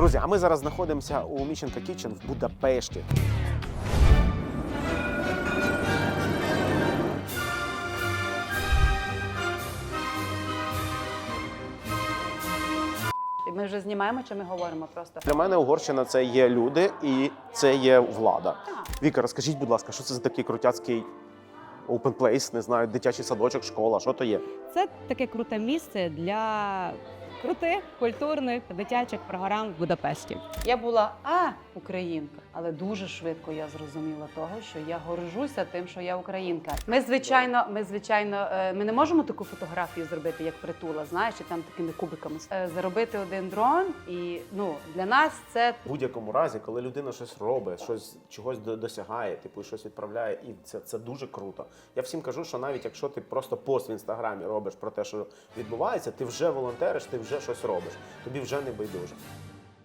Друзі, а ми зараз знаходимося у Міщенка Кітчен в Будапешті. Ми вже знімаємо, чи ми говоримо просто? Для мене Угорщина це є люди і це є влада. Так. Віка, розкажіть, будь ласка, що це за такий крутяцький open place, не знаю, дитячий садочок, школа, що то є? Це таке круте місце для крутих культурних дитячих програм в Будапешті. Я була а українка, але дуже швидко я зрозуміла того, що я горжуся тим, що я українка. Ми звичайно, ми звичайно, е, ми не можемо таку фотографію зробити, як притула, знаєш, і там такими кубиками Е, заробити один дрон. І ну для нас це В будь-якому разі, коли людина щось робить, щось чогось досягає, типу щось відправляє, і це, це дуже круто. Я всім кажу, що навіть якщо ти просто пост в інстаграмі робиш про те, що відбувається, ти вже волонтериш, ти вже щось робиш. Тобі вже не байдуже.